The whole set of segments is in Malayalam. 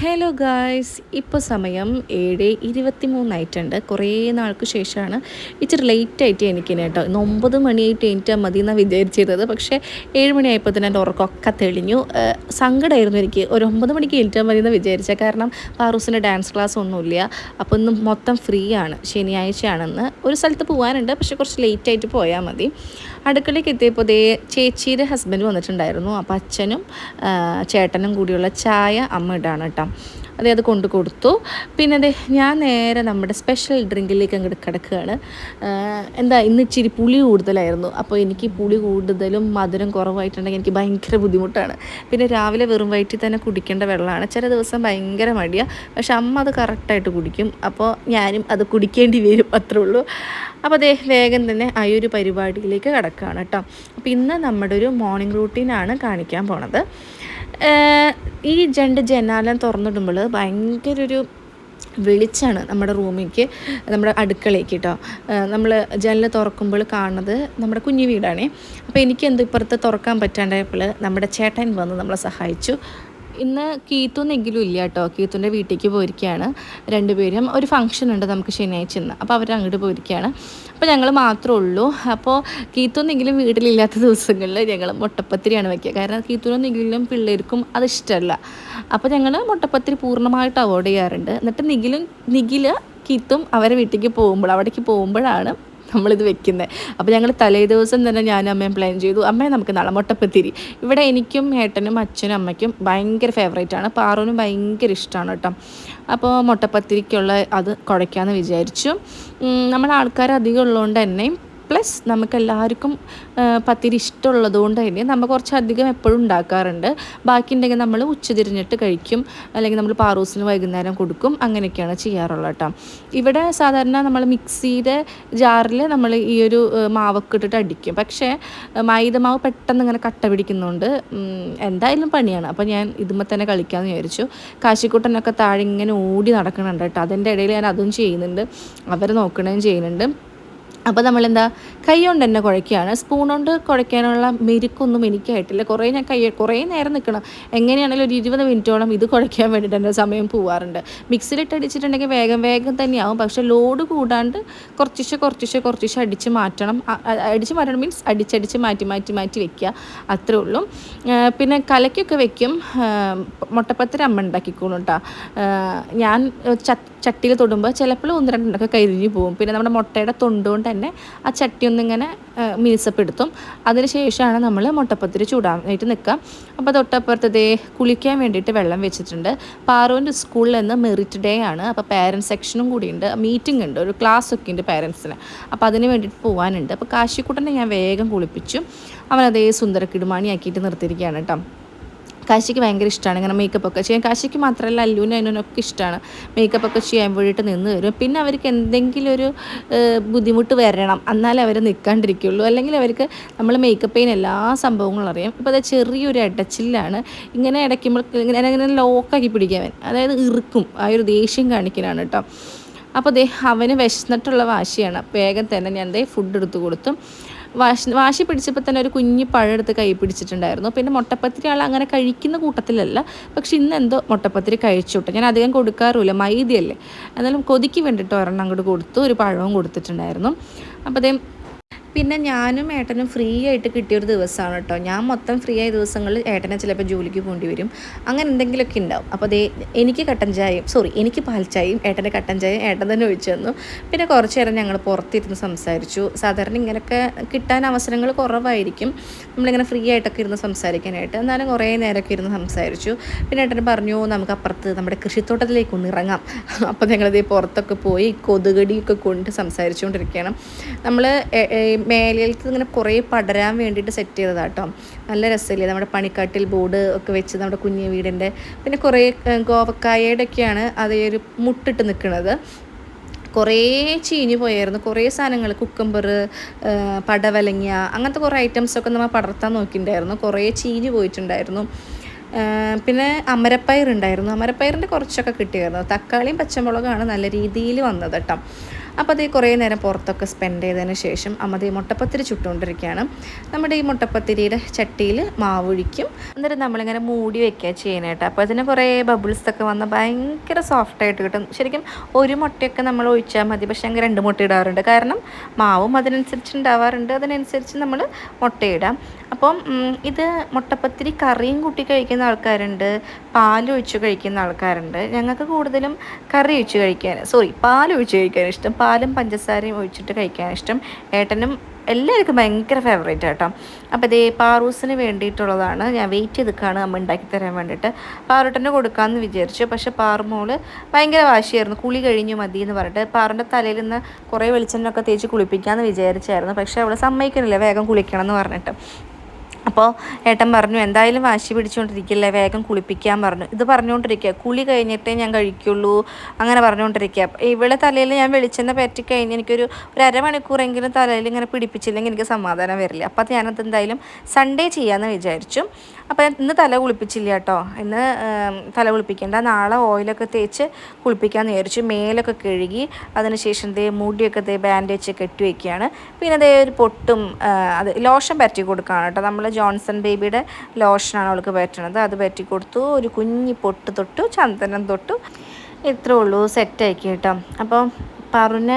ഹലോ ഗായ്സ് ഇപ്പോൾ സമയം ഏഴ് ഇരുപത്തി മൂന്നായിട്ടുണ്ട് കുറേ നാൾക്ക് ശേഷമാണ് ഇച്ചിരി ലേറ്റ് ആയിട്ട് എനിക്ക് കേട്ടോ. ഇന്ന് ഒമ്പത് മണിയായിട്ട് എണീറ്റാൽ മതി എന്നാണ് വിചാരിച്ചിരുന്നത്. പക്ഷേ ഏഴ് മണിയായപ്പോൾ തന്നെ എന്റെ ഉറക്കമൊക്കെ തെളിഞ്ഞു. സങ്കടമായിരുന്നു എനിക്ക്. ഒരു ഒമ്പത് മണിക്ക് എണീറ്റാൽ മതി എന്ന് വിചാരിച്ചത് കാരണം പാറൂസിന്റെ ഡാൻസ് ക്ലാസ് ഒന്നുമില്ല. അപ്പോൾ ഇന്ന് മൊത്തം ഫ്രീ ആണ്. ശനിയാഴ്ചയാണെന്ന്. ഒരു സ്ഥലത്ത് പോകാനുണ്ട് പക്ഷേ കുറച്ച് ലേറ്റ് ആയിട്ട് പോയാൽ മതി. അടുക്കളയ്ക്ക് എത്തിയപ്പോൾ ദേ ചേച്ചിയുടെ ഹസ്ബൻഡ് വന്നിട്ടുണ്ടായിരുന്നു. അപ്പോൾ അച്ഛനും ചേട്ടനും കൂടിയുള്ള ചായ അമ്മ ഇടാണ് കേട്ടോ. അതെ അത് കൊണ്ടു കൊടുത്തു. പിന്നെ അതെ ഞാൻ നേരെ നമ്മുടെ സ്പെഷ്യൽ ഡ്രിങ്കിലേക്ക് അങ്ങോട്ട് കിടക്കുകയാണ്. എന്താ ഇന്ന് ഇച്ചിരി പുളി കൂടുതലായിരുന്നു. അപ്പോൾ എനിക്ക് പുളി കൂടുതലും മധുരം കുറവായിട്ടുണ്ടെങ്കിൽ എനിക്ക് ഭയങ്കര ബുദ്ധിമുട്ടാണ്. പിന്നെ രാവിലെ വെറും വയറ്റിൽ തന്നെ കുടിക്കേണ്ട വെള്ളമാണ്. ചില ദിവസം ഭയങ്കര മടിയാണ് പക്ഷെ അമ്മ അത് കറക്റ്റായിട്ട് കുടിക്കും. അപ്പോൾ ഞാനും അത് കുടിക്കേണ്ടി വരും അത്രേ ഉള്ളൂ. അപ്പോൾ അതേ വേഗം തന്നെ ആ ഒരു പരിപാടിയിലേക്ക് കിടക്കുകയാണ് കേട്ടോ. അപ്പോൾ ഇന്ന് നമ്മുടെ ഒരു മോർണിംഗ് റൂട്ടീനാണ് കാണിക്കാൻ പോണത്. ഈ രണ്ട് ജനാലം തുറന്നിടുമ്പോൾ ഭയങ്കര ഒരു വെളിച്ചാണ് നമ്മുടെ റൂമിലേക്ക് നമ്മുടെ അടുക്കളയ്ക്ക് കേട്ടോ. നമ്മൾ ജനൽ തുറക്കുമ്പോൾ കാണുന്നത് നമ്മുടെ കുഞ്ഞു വീടാണേ. അപ്പോൾ എനിക്ക് എന്ത് ഇപ്പുറത്ത് തുറക്കാൻ പറ്റാണ്ടായപ്പോൾ നമ്മുടെ ചേട്ടൻ വന്ന് നമ്മളെ സഹായിച്ചു. ഇന്ന് കീത്തും എങ്കിലും ഇല്ല കേട്ടോ. കീത്തുന്റെ വീട്ടിലേക്ക് പോയിരിക്കുകയാണ്. രണ്ടുപേരും ഒരു ഫംഗ്ഷൻ ഉണ്ട് നമുക്ക് ശനിയാഴ്ച ഇന്ന്. അപ്പോൾ അവർ അങ്ങോട്ട് പോയിരിക്കുകയാണ്. അപ്പോൾ ഞങ്ങൾ മാത്രമേ ഉള്ളൂ. അപ്പോൾ കീത്തുന്നെങ്കിലും വീട്ടിലില്ലാത്ത ദിവസങ്ങളിൽ ഞങ്ങൾ മുട്ടപ്പത്തിരിയാണ് വയ്ക്കുക കാരണം കീത്തുനെങ്കിലും പിള്ളേർക്കും അത് ഇഷ്ടമല്ല. അപ്പോൾ ഞങ്ങൾ മുട്ടപ്പത്തിരി പൂർണമായിട്ട് അവോയ്ഡ് ചെയ്യാറുണ്ട്. എന്നിട്ട് നിഖിലും നിഖിൽ കീത്തും അവരെ വീട്ടിലേക്ക് പോകുമ്പോൾ അവിടേക്ക് പോകുമ്പോഴാണ് നമ്മളിത് വെക്കുന്നത് അപ്പോൾ ഞങ്ങൾ തലേ ദിവസം തന്നെ ഞാനും അമ്മയും പ്ലാൻ ചെയ്തു. അമ്മയെ നമുക്ക് നാളെ മുട്ടപ്പത്തിരി ഇവിടെ എനിക്കും ഏട്ടനും അച്ഛനും അമ്മയ്ക്കും ഭയങ്കര ഫേവറേറ്റ് ആണ്. പാറുവിനും ഭയങ്കര ഇഷ്ടമാണ് കേട്ടോ. അപ്പോൾ മുട്ടപ്പത്തിരിക്കുള്ള അത് കുഴയ്ക്കാമെന്ന് വിചാരിച്ചു. നമ്മുടെ ആൾക്കാർ അധികം ഉള്ളതുകൊണ്ട് തന്നെ പ്ലസ് നമുക്ക് എല്ലാവർക്കും പത്തിരി ഇഷ്ടമുള്ളത് കൊണ്ട് തന്നെ നമ്മൾ കുറച്ചധികം എപ്പോഴും ഉണ്ടാക്കാറുണ്ട്. ബാക്കി ഉണ്ടെങ്കിൽ നമ്മൾ ഉച്ചതിരിഞ്ഞിട്ട് കഴിക്കും. അല്ലെങ്കിൽ നമ്മൾ പാറൂസിന് വൈകുന്നേരം കൊടുക്കും. അങ്ങനെയൊക്കെയാണ് ചെയ്യാറുള്ളത് കേട്ടോ. ഇവിടെ സാധാരണ നമ്മൾ മിക്സിയുടെ ജാറിൽ നമ്മൾ ഈ ഒരു മാവൊക്കെ ഇട്ടിട്ട് അടിക്കും. പക്ഷേ മൈദ മൈദമാവ് പെട്ടെന്ന് ഇങ്ങനെ കട്ട പിടിക്കുന്നുണ്ട് എന്തായാലും പണിയാണ്. അപ്പോൾ ഞാൻ ഇതുമ്പോൾ തന്നെ കളിക്കാമെന്ന് വിചാരിച്ചു. കാശിക്കുട്ടനൊക്കെ താഴെ ഇങ്ങനെ ഓടി നടക്കുന്നുണ്ട് കേട്ടോ. അതിന്റെ ഇടയിൽ ഞാൻ അതും ചെയ്യുന്നുണ്ട്. അവർ നോക്കണേം ചെയ്യുന്നുണ്ട്. അപ്പോൾ നമ്മളെന്താ കൈ കൊണ്ട് തന്നെ കുഴയ്ക്കുകയാണ്. സ്പൂൺ കൊണ്ട് കുഴയ്ക്കാനുള്ള മെരുക്കൊന്നും എനിക്കായിട്ടില്ല കുറേ ഞാൻ കൈ കുറേ നേരം നിൽക്കണം. എങ്ങനെയാണെങ്കിലും ഒരു ഇരുപത് മിനിറ്റോളം ഇത് കുഴയ്ക്കാൻ വേണ്ടിയിട്ട് എന്റെ സമയം പോവാറുണ്ട്. മിക്സിലിട്ട് അടിച്ചിട്ടുണ്ടെങ്കിൽ വേഗം വേഗം തന്നെയാവും. പക്ഷേ ലോഡ് കൂടാണ്ട് കുറച്ചിശെ കുറച്ചിശെ കുറച്ചിശെ അടിച്ച് മാറ്റണം. അടിച്ച് മാറ്റണം മീൻസ് അടിച്ചടിച്ച് മാറ്റി മാറ്റി മാറ്റി വെക്കുക. അത്രേ ഉള്ളൂ. പിന്നെ കലയ്ക്കൊക്കെ വെക്കും. മുട്ടപ്പത്തിന് അമ്മ ഉണ്ടാക്കിക്കോളും കേട്ടോ. ഞാൻ ചട്ടിയിൽ തൊടുമ്പോൾ ചിലപ്പോൾ ഒന്ന് രണ്ടെണ്ണമൊക്കെ കരിഞ്ഞു പോകും. പിന്നെ നമ്മുടെ മുട്ടയുടെ തൊണ്ടുകൊണ്ട് തന്നെ ആ ചട്ടി ഒന്നിങ്ങനെ ആ, മിനുസപ്പെടുത്തും അതിന് ശേഷമാണ് നമ്മൾ മുട്ടപ്പത്തിരി ചൂടാനായിട്ട് നിൽക്കുക അപ്പോൾ തൊട്ടപ്പുറത്തതേ കുളിക്കാൻ വേണ്ടിയിട്ട് വെള്ളം വെച്ചിട്ടുണ്ട്. പാറുവിന്റെ സ്കൂളിൽ നിന്ന് മെറിറ്റ് ഡേ ആണ്. അപ്പോൾ പാരൻസ് സെക്ഷനും കൂടിയുണ്ട്. മീറ്റിംഗ് ഉണ്ട്. ഒരു ക്ലാസ് ഒക്കെ ഉണ്ട് പാരൻസിന് അപ്പോൾ അതിന് വേണ്ടിയിട്ട് പോകാനുണ്ട് അപ്പോൾ കാശിക്കുട്ടനെ ഞാൻ വേഗം കുളിപ്പിച്ചു. അവനതേ സുന്ദരക്കിടുമാണിയാക്കിയിട്ട് നിർത്തിയിരിക്കുകയാണ് കേട്ടോ കാശിക്ക് ഭയങ്കര ഇഷ്ടമാണ് ഇങ്ങനെ മേക്കപ്പ് ഒക്കെ ചെയ്യാൻ. കാശിക്ക് മാത്രമല്ല അല്ലൂനും അതിനൊക്കെ ഇഷ്ടമാണ് മേക്കപ്പ് ഒക്കെ ചെയ്യാൻ വേണ്ടിയിട്ട് നിന്ന് വരും. പിന്നെ അവർക്ക് എന്തെങ്കിലും ഒരു ബുദ്ധിമുട്ട് വരണം. എന്നാലേ അവർ നിൽക്കാണ്ടിരിക്കുള്ളൂ അല്ലെങ്കിൽ അവർക്ക് നമ്മൾ മേക്കപ്പ് ചെയ്യുന്ന എല്ലാ സംഭവങ്ങളും അറിയാം. ഇപ്പോൾ അത് ചെറിയൊരു ഇടച്ചില്ലാണ് ഇങ്ങനെ ഇടയ്ക്കുമ്പോൾ ഇങ്ങനെ ഇങ്ങനെ ലോക്കാക്കി പിടിക്കാൻ അതായത് ഇറുക്കും. ആ ഒരു ദേഷ്യം കാണിക്കലാണ് കേട്ടോ. അപ്പോൾ ദേ അവന് വിശന്നിട്ടുള്ള വാശിയാണ്. വേഗം തന്നെ ഞാൻ ദേ ഫുഡ് എടുത്ത് കൊടുത്തു. വാശി വാശി പിടിച്ചപ്പോൾ തന്നെ ഒരു കുഞ്ഞു പഴമെടുത്ത് കൈ പിടിച്ചിട്ടുണ്ടായിരുന്നു. പിന്നെ മുട്ടപ്പത്തിരി ആൾ അങ്ങനെ കഴിക്കുന്ന കൂട്ടത്തിലല്ല. പക്ഷെ ഇന്ന് എന്തോ മുട്ടപ്പത്തിരി കഴിച്ചോട്ടെ ഞാൻ അധികം കൊടുക്കാറില്ല. മൈദിയല്ലേ. എന്നാലും കൊതിക്ക് വേണ്ടിയിട്ട് ഒരെണ്ണം അങ്ങോട്ട് കൊടുത്തു. ഒരു പഴവും കൊടുത്തിട്ടുണ്ടായിരുന്നു. അപ്പോൾ അതേ പിന്നെ ഞാനും ഏട്ടനും ഫ്രീ ആയിട്ട് കിട്ടിയൊരു ദിവസമാണ് കേട്ടോ. ഞാൻ മൊത്തം ഫ്രീ ആയ ദിവസങ്ങളിൽ ഏട്ടനെ ചിലപ്പോൾ ജോലിക്ക് പോകേണ്ടി വരും. അങ്ങനെ എന്തെങ്കിലുമൊക്കെ ഉണ്ടാവും. അപ്പോൾ അതേ എനിക്ക് കട്ടൻ ചായയും സോറി എനിക്ക് പാൽ ചായയും ഏട്ടന്റെ കട്ടൻ ചായയും ഏട്ടൻ തന്നെ ഒഴിച്ചു തന്നു. പിന്നെ കുറച്ച് നേരം ഞങ്ങൾ പുറത്തിരുന്ന് സംസാരിച്ചു. സാധാരണ ഇങ്ങനെയൊക്കെ കിട്ടാൻ അവസരങ്ങൾ കുറവായിരിക്കും. നമ്മളിങ്ങനെ ഫ്രീ ആയിട്ടൊക്കെ ഇരുന്ന് സംസാരിക്കാനായിട്ട്. എന്നാലും കുറേ നേരമൊക്കെ ഇരുന്ന് സംസാരിച്ചു. പിന്നെ ഏട്ടൻ പറഞ്ഞു നമുക്ക് അപ്പുറത്ത് നമ്മുടെ കൃഷിത്തോട്ടത്തിലേക്ക് ഒന്ന് ഇറങ്ങാം. അപ്പോൾ ഞങ്ങളിതേ പുറത്തൊക്കെ പോയി കൊതുകടിയൊക്കെ കൊണ്ട് സംസാരിച്ചുകൊണ്ടിരിക്കുകയാണ്. നമ്മൾ മേലേക്ക് ഇങ്ങനെ കുറേ പടരാൻ വേണ്ടിയിട്ട് സെറ്റ് ചെയ്തതാണ് കേട്ടോ നല്ല രസമില്ലേ നമ്മുടെ പണിക്കാട്ടിൽ ബോർഡ് ഒക്കെ വെച്ച് നമ്മുടെ കുഞ്ഞു വീടിന്റെ പിന്നെ കുറേ ഗോവക്കായയുടെ ഒക്കെയാണ് അതേ ഒരു മുട്ടിട്ട് നിൽക്കുന്നത്. കുറേ ചീഞ്ഞു പോയായിരുന്നു. കുറേ സാധനങ്ങൾ കുക്കമ്പർ പടവലങ്ങ അങ്ങനത്തെ കുറേ ഐറ്റംസൊക്കെ നമ്മൾ പടർത്താൻ നോക്കിയിട്ടുണ്ടായിരുന്നു. കുറേ ചീഞ്ഞു പോയിട്ടുണ്ടായിരുന്നു. പിന്നെ അമരപ്പയർ ഉണ്ടായിരുന്നു. അമരപ്പയറിന്റെ കുറച്ചൊക്കെ കിട്ടിയായിരുന്നു. തക്കാളിയും പച്ചമുളകാണ് നല്ല രീതിയിൽ വന്നത് കേട്ടോ അപ്പോൾ അത് കുറേ നേരം പുറത്തൊക്കെ സ്പെൻഡ് ചെയ്തതിന് ശേഷം അമ്മത് ഈ മുട്ടപ്പത്തിരി ചുട്ടുകൊണ്ടിരിക്കുകയാണ്. നമ്മുടെ ഈ മുട്ടപ്പത്തിരിയുടെ ചട്ടിയിൽ മാവൊഴിക്കും. എന്നിട്ട് നമ്മളിങ്ങനെ മൂടി വെക്കുക ചെയ്യാനായിട്ട് അപ്പോൾ അതിന് കുറേ ബബിൾസ് ഒക്കെ വന്ന് ഭയങ്കര സോഫ്റ്റായിട്ട് കിട്ടും. ശരിക്കും ഒരു മുട്ടയൊക്കെ നമ്മൾ ഒഴിച്ചാൽ മതി. പക്ഷേ അങ്ങനെ രണ്ട് മുട്ട ഇടാറുണ്ട്. കാരണം മാവും അതിനനുസരിച്ച് ഉണ്ടാവാറുണ്ട്. അതിനനുസരിച്ച് നമ്മൾ മുട്ടയിടാം. അപ്പം ഇത് മുട്ടപ്പത്തിരി കറിയും കൂട്ടി കഴിക്കുന്ന ആൾക്കാരുണ്ട്. പാലൊഴിച്ച് കഴിക്കുന്ന ആൾക്കാരുണ്ട്. ഞങ്ങൾക്ക് കൂടുതലും കറി ഒഴിച്ച് കഴിക്കാൻ സോറി പാലൊഴിച്ച് കഴിക്കാൻ ഇഷ്ടം. പാലും പഞ്ചസാരയും ഒഴിച്ചിട്ട് കഴിക്കാൻ ഇഷ്ടം. ഏട്ടനും എല്ലാവർക്കും ഭയങ്കര ഫേവറേറ്റ് ആട്ടോ. അപ്പോൾ ഇതേ പാറൂസിന് വേണ്ടിയിട്ടുള്ളതാണ് ഞാൻ വെയിറ്റ് ചെയ്ത് നിൽക്കുകയാണ് അമ്മ ഉണ്ടാക്കി തരാൻ വേണ്ടിയിട്ട്. പാറൂട്ടനെ കൊടുക്കാമെന്ന് വിചാരിച്ചു. പക്ഷേ പാറുമോൾ ഭയങ്കര വാശിയായിരുന്നു. കുളി കഴിഞ്ഞു മതി എന്ന് പറഞ്ഞിട്ട് പാറിന്റെ തലയിൽ നിന്ന് കുറേ വെളിച്ചെണ്ണൊക്കെ തേച്ച് കുളിപ്പിക്കാമെന്ന് വിചാരിച്ചായിരുന്നു. പക്ഷേ അവൾ സമ്മതിക്കുന്നില്ല വേഗം കുളിക്കണം എന്ന് പറഞ്ഞിട്ട്. അപ്പോൾ ഏട്ടൻ പറഞ്ഞു എന്തായാലും വാശി പിടിച്ചുകൊണ്ടിരിക്കില്ലേ വേഗം കുളിപ്പിക്കാൻ പറഞ്ഞു. ഇത് പറഞ്ഞുകൊണ്ടിരിക്കുക കുളി കഴിഞ്ഞിട്ടേ ഞാൻ കഴിക്കുള്ളൂ അങ്ങനെ പറഞ്ഞുകൊണ്ടിരിക്കുക ഇവിടെ തലയിൽ ഞാൻ വെളിച്ചെണ്ണ പറ്റി കഴിഞ്ഞ് എനിക്കൊരു ഒരു അരമണിക്കൂറെങ്കിലും തലയിൽ ഇങ്ങനെ പിടിപ്പിച്ചില്ലെങ്കിൽ എനിക്ക് സമാധാനം വരില്ല. അപ്പോൾ അത് ഞാനത് എന്തായാലും സൺഡേ ചെയ്യാമെന്ന് വിചാരിച്ചു. അപ്പോൾ ഇന്ന് തല കുളിപ്പിച്ചില്ല കേട്ടോ. ഇന്ന് തല കുളിപ്പിക്കേണ്ട. നാളെ ഓയിലൊക്കെ തേച്ച് കുളിപ്പിക്കാമെന്ന് വിചാരിച്ചു. മേലൊക്കെ കഴുകി അതിനുശേഷം ദേ മുടിയൊക്കെ ദേ ബാൻഡേജ് കെട്ടി വയ്ക്കുകയാണ് പിന്നെ ദേ ഒരു പൊട്ടും അത് ലോഷൻ പറ്റി കൊടുക്കുകയാണ് കേട്ടോ. നമ്മൾ ജോൺസൺ ബേബിയുടെ ലോഷനാണ് അവൾക്ക് പറ്റണത് അത് പറ്റി കൊടുത്തു. ഒരു കുഞ്ഞി പൊട്ട് തൊട്ടു ചന്ദനം തൊട്ടു. ഇത്രേ ഉള്ളൂ സെറ്റാക്കി കേട്ടോ. അപ്പോൾ പറഞ്ഞ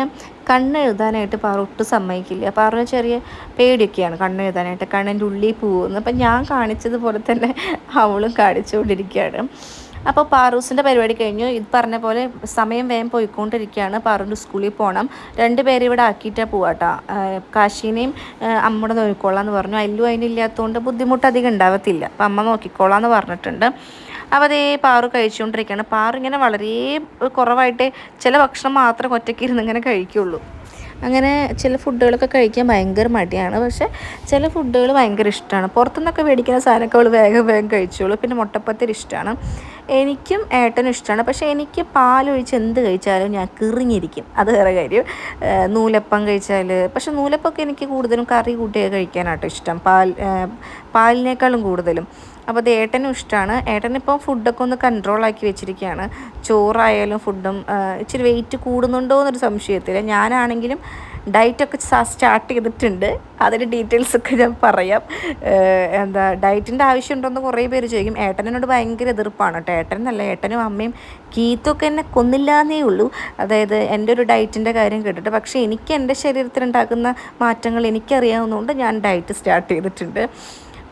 കണ്ണ് എഴുതാനായിട്ട് പാറ ഒട്ടും സമ്മതിക്കില്ല. പാറിന് ചെറിയ പേടിയൊക്കെയാണ് കണ്ണ് എഴുതാനായിട്ട്. കണ്ണിന്റെ ഉള്ളിൽ പോകുന്നു അപ്പം ഞാൻ കാണിച്ചതുപോലെ തന്നെ അവളും കാണിച്ചുകൊണ്ടിരിക്കുകയാണ്. അപ്പോൾ പാറൂസിന്റെ പരിപാടി കഴിഞ്ഞു. ഇത് പറഞ്ഞ പോലെ സമയം വേഗം പോയിക്കൊണ്ടിരിക്കുകയാണ്. പാറുവിന്റെ സ്കൂളിൽ പോകണം. രണ്ട് പേരെ ഇവിടെ ആക്കിയിട്ടാണ് പോവാട്ടോ കാശീനെയും അമ്മയുടെ നോക്കിക്കോളാം എന്ന് പറഞ്ഞു. അല്ലു അതിനില്ലാത്തതുകൊണ്ട് ബുദ്ധിമുട്ട് അധികം ഉണ്ടാവത്തില്ല. അപ്പം അമ്മ നോക്കിക്കോളാം എന്ന് പറഞ്ഞിട്ടുണ്ട്. അപ്പോൾ അതേ പാറു കഴിച്ചുകൊണ്ടിരിക്കുകയാണ്. പാറു ഇങ്ങനെ വളരെ കുറവായിട്ട് ചില ഭക്ഷണം മാത്രം ഒറ്റയ്ക്ക് ഇരുന്ന് ഇങ്ങനെ കഴിക്കുള്ളൂ. അങ്ങനെ ചില ഫുഡുകളൊക്കെ കഴിക്കാൻ ഭയങ്കര മടിയാണ്. പക്ഷേ ചില ഫുഡുകൾ ഭയങ്കര ഇഷ്ടമാണ്. പുറത്തുനിന്നൊക്കെ മേടിക്കുന്ന സാധനമൊക്കെ അവൾ വേഗം വേഗം കഴിച്ചോളൂ. പിന്നെ മുട്ടപ്പത്തിരി ഇഷ്ടമാണ്. എനിക്കും ഏട്ടനും ഇഷ്ടമാണ്. പക്ഷേ എനിക്ക് പാലൊഴിച്ച് എന്ത് കഴിച്ചാലും ഞാൻ കിറിഞ്ഞിരിക്കും. അത് വേറെ കാര്യം. നൂലപ്പം കഴിച്ചാൽ പക്ഷേ നൂലപ്പമൊക്കെ എനിക്ക് കൂടുതലും കറി കൂട്ടിയൊക്കെ കഴിക്കാനാട്ടോ ഇഷ്ടം. പാൽ പാലിനേക്കാളും കൂടുതലും. അപ്പോൾ അത് ഏട്ടനും ഇഷ്ടമാണ്. ഏട്ടനിപ്പോൾ ഫുഡൊക്കെ ഒന്ന് കൺട്രോൾ ആക്കി വെച്ചിരിക്കുകയാണ്. ചോറായാലും ഫുഡും ഇച്ചിരി വെയിറ്റ് കൂടുന്നുണ്ടോ എന്നൊരു സംശയത്തില്ല ഞാനാണെങ്കിലും ഡയറ്റൊക്കെ സ്റ്റാർട്ട് ചെയ്തിട്ടുണ്ട്. അതിന്റെ ഡീറ്റെയിൽസൊക്കെ ഞാൻ പറയാം. എന്താ ഡയറ്റിന്റെ ആവശ്യമുണ്ടോയെന്ന് കുറേ പേര് ചോദിക്കും. ഏട്ടനോട് ഭയങ്കര എതിർപ്പാണ് കേട്ടോ. ഏട്ടനല്ല ഏട്ടനും അമ്മയും കീത്തൊക്കെ എന്നെ കൊന്നില്ലാന്നേ ഉള്ളൂ. അതായത് എന്റെ ഒരു ഡയറ്റിന്റെ കാര്യം കേട്ടിട്ട്. പക്ഷേ എനിക്ക് എന്റെ ശരീരത്തിലുണ്ടാക്കുന്ന മാറ്റങ്ങൾ എനിക്കറിയാവുന്നതുകൊണ്ട് ഞാൻ ഡയറ്റ് സ്റ്റാർട്ട് ചെയ്തിട്ടുണ്ട്.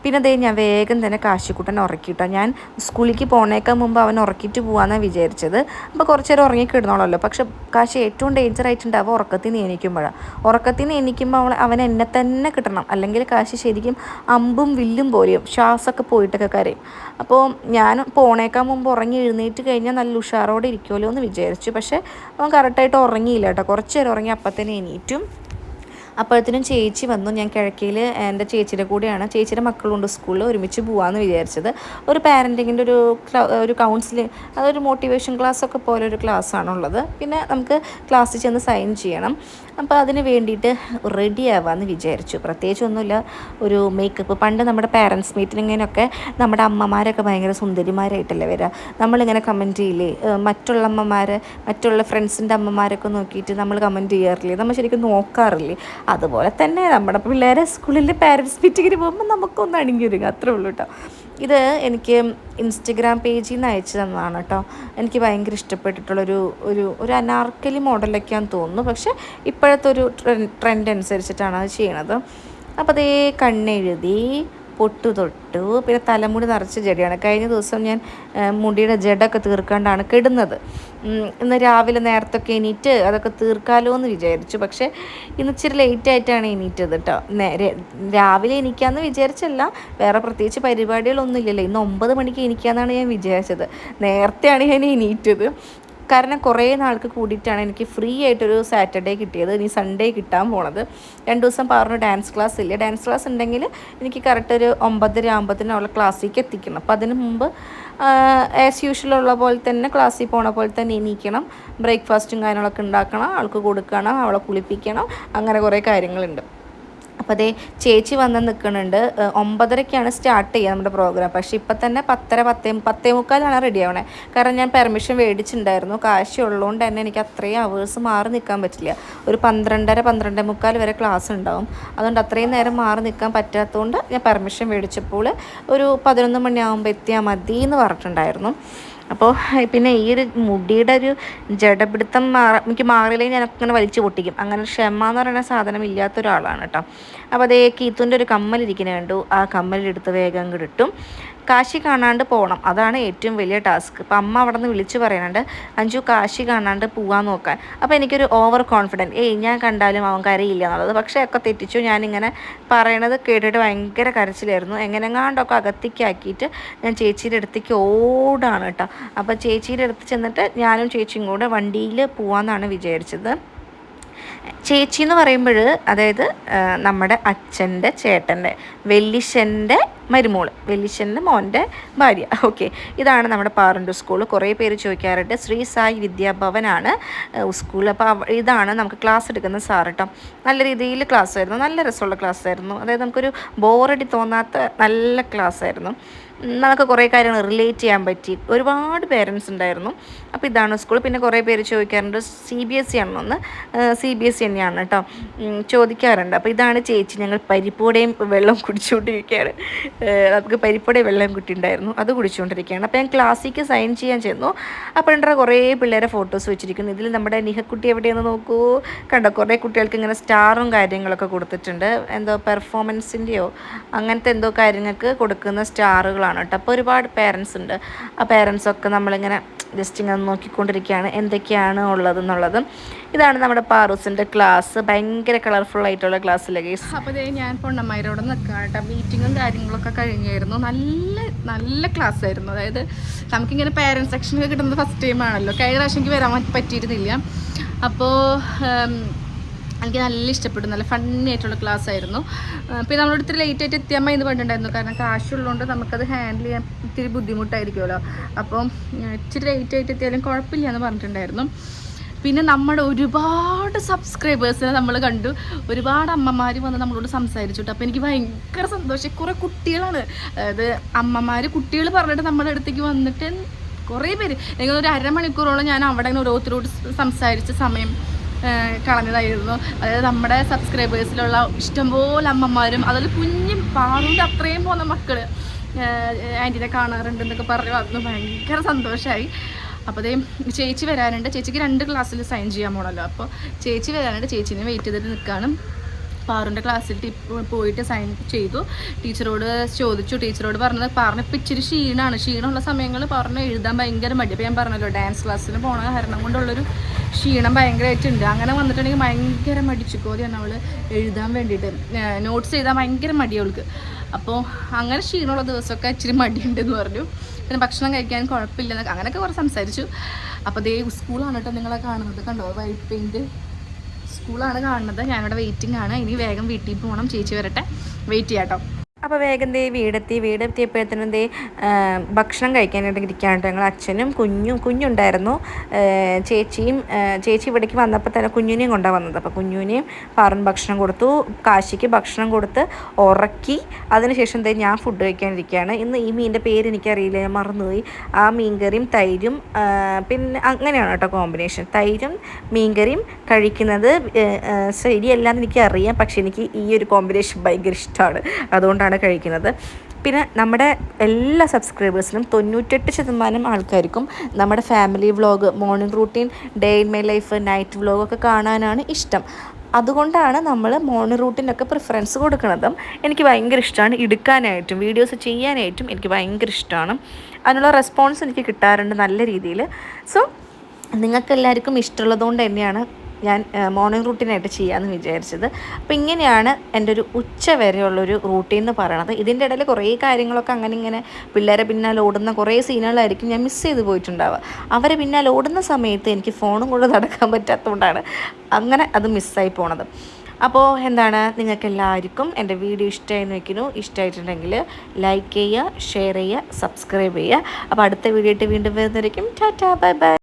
പിന്നെ അതേ ഞാൻ വേഗം തന്നെ കാശിക്കുട്ടൻ ഉറക്കിയിട്ടോ. ഞാൻ സ്കൂളിലേക്ക് പോണേക്കാൻ മുമ്പ് അവൻ ഉറക്കിയിട്ട് പോകാമെന്നാണ് വിചാരിച്ചത്. അപ്പോൾ കുറച്ച് നേരം ഉറങ്ങി കിടന്നോളല്ലോ. പക്ഷെ കാശി ഏറ്റവും ഡേഞ്ചർ ആയിട്ടുണ്ടാവുക ഉറക്കത്തിൽ നിന്ന് എണീക്കുമ്പോഴാണ് ഉറക്കത്തിൽ നിന്ന് എണീക്കുമ്പോൾ അവൾ അവൻ എന്നെ തന്നെ കിട്ടണം. അല്ലെങ്കിൽ കാശി ശരിക്കും അമ്പും വില്ലും പോലെയും ശ്വാസമൊക്കെ പോയിട്ടൊക്കെ കരയും. അപ്പോൾ ഞാൻ പോണേക്കാൻ മുമ്പ് ഉറങ്ങി എഴുന്നേറ്റ് കഴിഞ്ഞാൽ നല്ല ഉഷാറോടെ ഇരിക്കുമല്ലോ എന്ന് വിചാരിച്ചു. പക്ഷേ അവൻ കറക്റ്റായിട്ട് ഉറങ്ങിയില്ല കേട്ടോ. കുറച്ച് നേരം ഉറങ്ങി അപ്പം തന്നെ എണീറ്റും. അപ്പോഴത്തേനും ചേച്ചി വന്നു. ഞാൻ കിഴക്കയിൽ എന്റെ ചേച്ചിയുടെ കൂടെയാണ്. ചേച്ചിയുടെ മക്കളുണ്ട് സ്കൂളിൽ ഒരുമിച്ച് പോകാമെന്ന് വിചാരിച്ചത്. ഒരു പാരന്റിങ്ങിന്റെ ഒരു ഒരു കൗൺസിലിംഗ് അതൊരു മോട്ടിവേഷൻ ക്ലാസ്സൊക്കെ പോലെ ഒരു ക്ലാസ്സാണുള്ളത് പിന്നെ നമുക്ക് ക്ലാസ്സിൽ ചെന്ന് സൈൻ ചെയ്യണം. അപ്പോൾ അതിന് വേണ്ടിയിട്ട് റെഡി ആവാമെന്ന് വിചാരിച്ചു. പ്രത്യേകിച്ച് ഒന്നുമില്ല ഒരു മേക്കപ്പ് പണ്ട് നമ്മുടെ പാരൻസ് മീറ്റിങ്ങിനൊക്കെ നമ്മുടെ അമ്മമാരൊക്കെ ഭയങ്കര സുന്ദരിമാരായിട്ടല്ലേ വരിക നമ്മളിങ്ങനെ കമന്റ് ചെയ്യില്ലേ? മറ്റുള്ള അമ്മമാർ മറ്റുള്ള ഫ്രണ്ട്സിന്റെ അമ്മമാരൊക്കെ നോക്കിയിട്ട് നമ്മൾ കമന്റ് ചെയ്യാറില്ലേ? നമ്മൾ ശരിക്കും നോക്കാറില്ലേ? അതുപോലെ തന്നെ നമ്മുടെ പിള്ളേരെ സ്കൂളിൽ പാരൻസ് മീറ്റിങ്ങിന് പോകുമ്പോൾ നമുക്കൊന്ന് അണിങ്ങി ഒരുങ്ങുക അത്രേ ഉള്ളൂ കേട്ടോ ഇത് എനിക്ക് ഇൻസ്റ്റഗ്രാം പേജിൽ നിന്ന് അയച്ചു തന്നതാണ് കേട്ടോ. എനിക്ക് ഭയങ്കര ഇഷ്ടപ്പെട്ടിട്ടുള്ളൊരു ഒരു ഒരു അനാർക്കലി മോഡലൊക്കെയാന്ന് തോന്നുന്നു. പക്ഷേ ഇപ്പോഴത്തെ ഒരു ട്രെൻഡ് അനുസരിച്ചിട്ടാണ് അത് ചെയ്യണത്. അപ്പോൾ അതേ കണ്ണെഴുതി പൊട്ടു തൊട്ടു പിന്നെ തലമുടി നിറച്ച് ജടയാണ് കഴിഞ്ഞ ദിവസം ഞാൻ മുടിയുടെ ജടൊക്കെ തീർക്കാണ്ടാണ് കിടുന്നത്. ഇന്ന് രാവിലെ നേരത്തൊക്കെ എണീറ്റ് അതൊക്കെ തീർക്കാലോ എന്ന് വിചാരിച്ചു. പക്ഷേ ഇന്ന് ഇച്ചിരി ലേറ്റായിട്ടാണ് എണീറ്റത് കേട്ടോ നേരെ രാവിലെ എണീക്കാമെന്ന് വിചാരിച്ചല്ല. വേറെ പ്രത്യേകിച്ച് പരിപാടികളൊന്നും ഇല്ലല്ലോ. ഇന്ന് ഒമ്പത് മണിക്ക് എണീക്കാമെന്നാണ് ഞാൻ വിചാരിച്ചത്. നേരത്തെയാണ് ഞാൻ എണീറ്റത്. കാരണം കുറേ നാൾക്ക് കൂടിയിട്ടാണ് എനിക്ക് ഫ്രീ ആയിട്ടൊരു സാറ്റർഡേ കിട്ടിയത്. ഇനി സൺഡേ കിട്ടാൻ പോണത്. രണ്ട് ദിവസം പറഞ്ഞു ഡാൻസ് ക്ലാസ് ഇല്ല? ഡാൻസ് ക്ലാസ് ഉണ്ടെങ്കിൽ എനിക്ക് കറക്റ്റ് ഒരു ഒമ്പതര ആകുമ്പോഴത്തേനും അവളെ ക്ലാസ്സിലേക്ക് എത്തിക്കണം. അപ്പോൾ അതിന് മുമ്പ് ആസ് യൂഷ്വൽ ഉള്ള പോലെ തന്നെ ക്ലാസ്സിൽ പോണ പോലെ തന്നെ എണീക്കണം. ബ്രേക്ക്ഫാസ്റ്റും കാര്യങ്ങളൊക്കെ ഉണ്ടാക്കണം. ആൾക്ക് കൊടുക്കണം. അവളെ കുളിപ്പിക്കണം. അങ്ങനെ കുറേ കാര്യങ്ങളുണ്ട്. അപ്പോൾ അതേ ചേച്ചി വന്ന് നിൽക്കുന്നുണ്ട്. ഒമ്പതരയ്ക്കാണ് സ്റ്റാർട്ട് ചെയ്യുക നമ്മുടെ പ്രോഗ്രാം പക്ഷേ ഇപ്പം തന്നെ പത്തര പത്തേ പത്തേ മുക്കാലാണ് റെഡി ആവണേ. കാരണം ഞാൻ പെർമിഷൻ മേടിച്ചിട്ടുണ്ടായിരുന്നു. കാശ് ഉള്ളതുകൊണ്ട് തന്നെ എനിക്ക് അത്രയും അവേഴ്സ് മാറി നിൽക്കാൻ പറ്റില്ല. ഒരു പന്ത്രണ്ടര പന്ത്രണ്ടേ മുക്കാൽ വരെ ക്ലാസ് ഉണ്ടാവും. അതുകൊണ്ട് അത്രയും നേരം മാറി നിൽക്കാൻ പറ്റാത്തതുകൊണ്ട് ഞാൻ പെർമിഷൻ മേടിച്ചപ്പോൾ ഒരു പതിനൊന്ന് മണിയാകുമ്പോൾ എത്തിയാൽ മതി എന്ന് പറഞ്ഞിട്ടുണ്ടായിരുന്നു. അപ്പോൾ പിന്നെ ഈ ഒരു മുടിയുടെ ഒരു ജഡപിടുത്തം മാറ എനിക്ക് മാറിയില്ലെങ്കിൽ ഞാൻ അങ്ങനെ വലിച്ചു പൊട്ടിക്കും. അങ്ങനെ ക്ഷമ എന്ന് പറയുന്ന സാധനം ഇല്ലാത്ത ഒരാളാണ് കേട്ടോ. അപ്പോൾ അതേ കീത്തുന്റെ ഒരു കമ്മലിരിക്കുന്ന കണ്ടു. ആ കമ്മലെടുത്ത് വേഗം കിട്ടും കാശി കാണാണ്ട് പോകണം അതാണ് ഏറ്റവും വലിയ ടാസ്ക്. ഇപ്പം അമ്മ അവിടെ നിന്ന് വിളിച്ച് പറയുന്നുണ്ട് അഞ്ചു കാശി കാണാണ്ട് പോകാൻ നോക്കാൻ. അപ്പോൾ എനിക്കൊരു ഓവർ കോൺഫിഡന്റ് ഏയ് ഞാൻ കണ്ടാലും അവൻ കരയില്ല എന്നുള്ളത്. പക്ഷേ ഒക്കെ തെറ്റിച്ചു. ഞാനിങ്ങനെ പറയണത് കേട്ടിട്ട് ഭയങ്കര കരച്ചിലായിരുന്നു. എങ്ങനെങ്ങാണ്ടൊക്കെ അകത്തേക്കാക്കിയിട്ട് ഞാൻ ചേച്ചിയുടെ അടുത്തേക്ക് ഓടാണ് കേട്ടോ. അപ്പോൾ ചേച്ചിയുടെ അടുത്ത് ചെന്നിട്ട് ഞാനും ചേച്ചിയും കൂടെ വണ്ടിയിൽ പോകാമെന്നാണ് വിചാരിച്ചത്. ചേച്ചി എന്ന് പറയുമ്പോൾ അതായത് നമ്മുടെ അച്ഛന്റെ ചേട്ടന്റെ വെല്ലിശന്റെ മരുമോൾ വെല്ലിശന്റെ മോന്റെ ഭാര്യ. ഓക്കെ. ഇതാണ് നമ്മുടെ പാറന്റെ സ്കൂൾ കുറേ പേര് ചോദിക്കാറുണ്ട് ശ്രീ സായി വിദ്യാഭവനാണ് സ്കൂൾ. അപ്പോൾ ഇതാണ് നമുക്ക് ക്ലാസ് എടുക്കുന്ന സാർ കേട്ടോ നല്ല രീതിയിൽ ക്ലാസ് ആയിരുന്നു നല്ല രസമുള്ള ക്ലാസ് ആയിരുന്നു അതായത് നമുക്കൊരു ബോറടി തോന്നാത്ത നല്ല ക്ലാസ് ആയിരുന്നു നമുക്ക് കുറേ കാര്യങ്ങൾ റിലേറ്റ് ചെയ്യാൻ പറ്റി. ഒരുപാട് പേരൻസ് ഉണ്ടായിരുന്നു. അപ്പോൾ ഇതാണ് സ്കൂൾ പിന്നെ കുറേ പേര് ചോദിക്കാറുണ്ട് സി ബി എസ് സി ആണെന്ന്? സി ബി എസ് സി തന്നെയാണ് കേട്ടോ ചോദിക്കാറുണ്ട്. അപ്പോൾ ഇതാണ് ചേച്ചി ഞങ്ങൾ പരിപ്പോടെയും വെള്ളം കുടിച്ചുകൊണ്ടിരിക്കുകയാണ്. നമുക്ക് പരിപ്പോടെ വെള്ളം കിട്ടിയിട്ടുണ്ടായിരുന്നു. അത് കുടിച്ചുകൊണ്ടിരിക്കുകയാണ്. അപ്പോൾ ഞാൻ ക്ലാസ്സിക്ക് സൈൻ ചെയ്യാൻ ചെന്നു. അപ്പോൾ എന്റെ കുറേ പിള്ളേരെ ഫോട്ടോസ് വെച്ചിരിക്കുന്നു. ഇതിൽ നമ്മുടെ നിഹക്കുട്ടി എവിടെയെന്ന് നോക്കൂ. കണ്ടോ കുറേ കുട്ടികൾക്ക് ഇങ്ങനെ സ്റ്റാറും കാര്യങ്ങളൊക്കെ കൊടുത്തിട്ടുണ്ട്. എന്തോ പെർഫോമൻസിന്റെയോ അങ്ങനത്തെ എന്തോ കാര്യങ്ങൾക്ക് കൊടുക്കുന്ന സ്റ്റാറുകളാണ് ആണ് കേട്ടോ അപ്പോൾ ഒരുപാട് പേരൻസ് ഉണ്ട്. ആ പേരൻസൊക്കെ നമ്മളിങ്ങനെ ജസ്റ്റ് ഇങ്ങനെ നോക്കിക്കൊണ്ടിരിക്കുകയാണ്. എന്തൊക്കെയാണ് ഉള്ളതെന്നുള്ളത്. ഇതാണ് നമ്മുടെ പാറൂസിന്റെ ക്ലാസ് ഭയങ്കര കളർഫുൾ ആയിട്ടുള്ള ക്ലാസ്സിലെ കേസ് അപ്പോൾ ഇതേ ഞാൻ പൊണ്ണമ്മമാരോട് നിൽക്കാം കേട്ടോ. മീറ്റിങ്ങും കാര്യങ്ങളൊക്കെ കഴിഞ്ഞായിരുന്നു. നല്ല നല്ല ക്ലാസ് ആയിരുന്നു. അതായത് നമുക്കിങ്ങനെ പേരൻസ് സെക്ഷനൊക്കെ കിട്ടുന്നത് ഫസ്റ്റ് ടൈം ആണല്ലോ. കഴിഞ്ഞ പ്രാവശ്യം എനിക്ക് വരാൻ പറ്റിയിരുന്നില്ല. അപ്പോൾ എനിക്ക് നല്ല ഇഷ്ടപ്പെട്ടു നല്ല ഫണ്ണി ആയിട്ടുള്ള ക്ലാസ് ആയിരുന്നു. പിന്നെ നമ്മളോട് ഇത്തിരി ലേറ്റ് ആയിട്ട് എത്തിയമ്മ എന്ന് പറഞ്ഞിട്ടുണ്ടായിരുന്നു. കാരണം കാശുള്ളതുകൊണ്ട് നമുക്കത് ഹാൻഡിൽ ചെയ്യാൻ ഇത്തിരി ബുദ്ധിമുട്ടായിരിക്കുമല്ലോ. അപ്പം ഇച്ചിരി ലേറ്റ് ആയിട്ട് എത്തിയാലും കുഴപ്പമില്ല എന്ന് പറഞ്ഞിട്ടുണ്ടായിരുന്നു. പിന്നെ നമ്മുടെ ഒരുപാട് സബ്സ്ക്രൈബേഴ്സിനെ നമ്മൾ കണ്ടു. ഒരുപാട് അമ്മമാർ വന്ന് നമ്മളോട് സംസാരിച്ചു അപ്പോൾ എനിക്ക് ഭയങ്കര സന്തോഷം. കുറേ കുട്ടികളാണ്. അതായത് അമ്മമാർ കുട്ടികൾ പറഞ്ഞിട്ട് നമ്മുടെ അടുത്തേക്ക് വന്നിട്ട് കുറേ പേര്. എനിക്ക് ഒരു അരമണിക്കൂറോളം ഞാൻ അവിടെ ഇങ്ങനെ ഓരോരുത്തരോട് സംസാരിച്ച സമയം കളഞ്ഞതായിരുന്നു. അതായത് നമ്മുടെ സബ്സ്ക്രൈബേഴ്സിലുള്ള ഇഷ്ടംപോലെ അമ്മമാരും അതിൽ കുഞ്ഞു പാറുണ്ട് അത്രയും പോകുന്ന മക്കൾ ആന്റിനെ കാണാറുണ്ട് എന്നൊക്കെ പറഞ്ഞു. അതൊന്ന് ഭയങ്കര സന്തോഷമായി അപ്പോൾ അതേ ചേച്ചി വരാനുണ്ട്. ചേച്ചിക്ക് രണ്ട് ക്ലാസ്സിൽ സൈൻ ചെയ്യാൻ പോകണമല്ലോ അപ്പോൾ ചേച്ചി വരാനുണ്ട്. ചേച്ചീനെ വെയിറ്റ് ചെയ്തിട്ട് നിൽക്കുകയാണ് പാറുന്റെ ക്ലാസ്സിൽ പോയിട്ട് സൈൻ ചെയ്തു. ടീച്ചറോട് ചോദിച്ചു. ടീച്ചറോട് പറഞ്ഞത് പറഞ്ഞ ഇപ്പം ഇച്ചിരി ക്ഷീണമാണ് ക്ഷീണമുള്ള സമയങ്ങൾ പാറിന് എഴുതാൻ ഭയങ്കര മടി. അപ്പോൾ ഞാൻ പറഞ്ഞല്ലോ ഡാൻസ് ക്ലാസ്സിന് പോണ കാരണം കൊണ്ടുള്ളൊരു ക്ഷീണം ഭയങ്കരമായിട്ടുണ്ട് അങ്ങനെ വന്നിട്ടുണ്ടെങ്കിൽ ഭയങ്കര മടിച്ചുക്കോതിയാണ് അവൾ എഴുതാൻ വേണ്ടിയിട്ട് നോട്ട്സ് എഴുതാൻ ഭയങ്കര മടി അവൾക്ക്. അപ്പോൾ അങ്ങനെ ക്ഷീണമുള്ള ദിവസമൊക്കെ ഇച്ചിരി മടിയുണ്ടെന്ന് പറഞ്ഞു. പിന്നെ ഭക്ഷണം കഴിക്കാൻ കുഴപ്പമില്ലെന്നൊക്കെ അങ്ങനെയൊക്കെ കുറച്ച് സംസാരിച്ചു. അപ്പോൾ ദേ സ്കൂളാണ് കേട്ടോ നിങ്ങളെ കാണുന്നത്. കണ്ടോ? വൈറ്റ് പെയിന്റ് സ്കൂളാണ് കാണുന്നത്. ഞാനിവിടെ വെയിറ്റിംഗ് ആണ്. ഇനി വേഗം വീട്ടിൽ പോകണം ചേച്ചി വരട്ടെ. വെയിറ്റ് ചെയ്യാം കേട്ടോ അപ്പോൾ വേഗം ദേ വീടെത്തി. വീടെത്തിയപ്പോഴത്തേനും ദേ ഭക്ഷണം കഴിക്കാനായിട്ട് ഇരിക്കാണ്ട് ഞങ്ങൾ. അച്ഛനും കുഞ്ഞും കുഞ്ഞുണ്ടായിരുന്നു. ചേച്ചിയും ചേച്ചി ഇവിടേക്ക് വന്നപ്പോൾ തന്നെ കുഞ്ഞിനെയും കൊണ്ടാണ് വന്നത്. അപ്പോൾ കുഞ്ഞിനെയും പാറൻ ഭക്ഷണം കൊടുത്തു. കാശിക്ക് ഭക്ഷണം കൊടുത്ത് ഉറക്കി. അതിനുശേഷം ദേ ഞാൻ ഫുഡ് കഴിക്കാനിരിക്കുകയാണ് ഇന്ന് ഈ മീനിന്റെ പേര് എനിക്കറിയില്ല. ഞാൻ മറന്നുപോയി. ആ മീൻകറിയും തൈരും പിന്നെ അങ്ങനെയാണ് കേട്ടോ കോമ്പിനേഷൻ തൈരും മീൻകറിയും കഴിക്കുന്നത്. ശരിയല്ലാന്ന് എനിക്കറിയാം. പക്ഷെ എനിക്ക് ഈ ഒരു കോമ്പിനേഷൻ ഭയങ്കര ഇഷ്ടമാണ്. അതുകൊണ്ടാണ് ആണ് കഴിക്കുന്നത്. പിന്നെ നമ്മുടെ എല്ലാ സബ്സ്ക്രൈബേഴ്സിനും തൊണ്ണൂറ്റെട്ട് ശതമാനം ആൾക്കാർക്കും നമ്മുടെ family vlog morning routine day in my life night വ്ളോഗൊക്കെ കാണാനാണ് ഇഷ്ടം. അതുകൊണ്ടാണ് നമ്മൾ മോർണിംഗ് റൂട്ടീനൊക്കെ പ്രിഫറൻസ് കൊടുക്കുന്നതും. എനിക്ക് ഭയങ്കര ഇഷ്ടമാണ് എടുക്കാനായിട്ടും വീഡിയോസ് ചെയ്യാനായിട്ടും എനിക്ക് ഭയങ്കര ഇഷ്ടമാണ്. അതിനുള്ള റെസ്പോൺസ് എനിക്ക് കിട്ടാറുണ്ട് നല്ല രീതിയിൽ സോ നിങ്ങൾക്കെല്ലാവർക്കും ഇഷ്ടമുള്ളതുകൊണ്ട് തന്നെയാണ് ഞാൻ മോർണിംഗ് റൂട്ടീനായിട്ട് ചെയ്യാമെന്ന് വിചാരിച്ചത്. അപ്പോൾ ഇങ്ങനെയാണ് എന്റെ ഒരു ഉച്ച വരെയുള്ളൊരു റൂട്ടീൻ എന്ന് പറയണത്. ഇതിന്റെ ഇടയിൽ കുറേ കാര്യങ്ങളൊക്കെ അങ്ങനെ ഇങ്ങനെ പിള്ളേരെ പിന്നാലെ ഓടുന്ന കുറേ സീനുകളായിരിക്കും ഞാൻ മിസ് ചെയ്ത് പോയിട്ടുണ്ടാവുക. അവരെ പിന്നാലെ ഓടുന്ന സമയത്ത് എനിക്ക് ഫോണും കൂടെ നടക്കാൻ പറ്റാത്തതുകൊണ്ടാണ് അങ്ങനെ അത് മിസ്സായി പോണത്. അപ്പോൾ എന്താണ്? നിങ്ങൾക്ക് എല്ലാവർക്കും എന്റെ വീഡിയോ ഇഷ്ടമായി നോക്കുന്നു ഇഷ്ടമായിട്ടുണ്ടെങ്കിൽ ലൈക്ക് ചെയ്യുക ഷെയർ ചെയ്യുക സബ്സ്ക്രൈബ് ചെയ്യുക. അപ്പോൾ അടുത്ത വീഡിയോ ആയിട്ട് വീണ്ടും വരുന്നതായിരിക്കും. Tata bye bye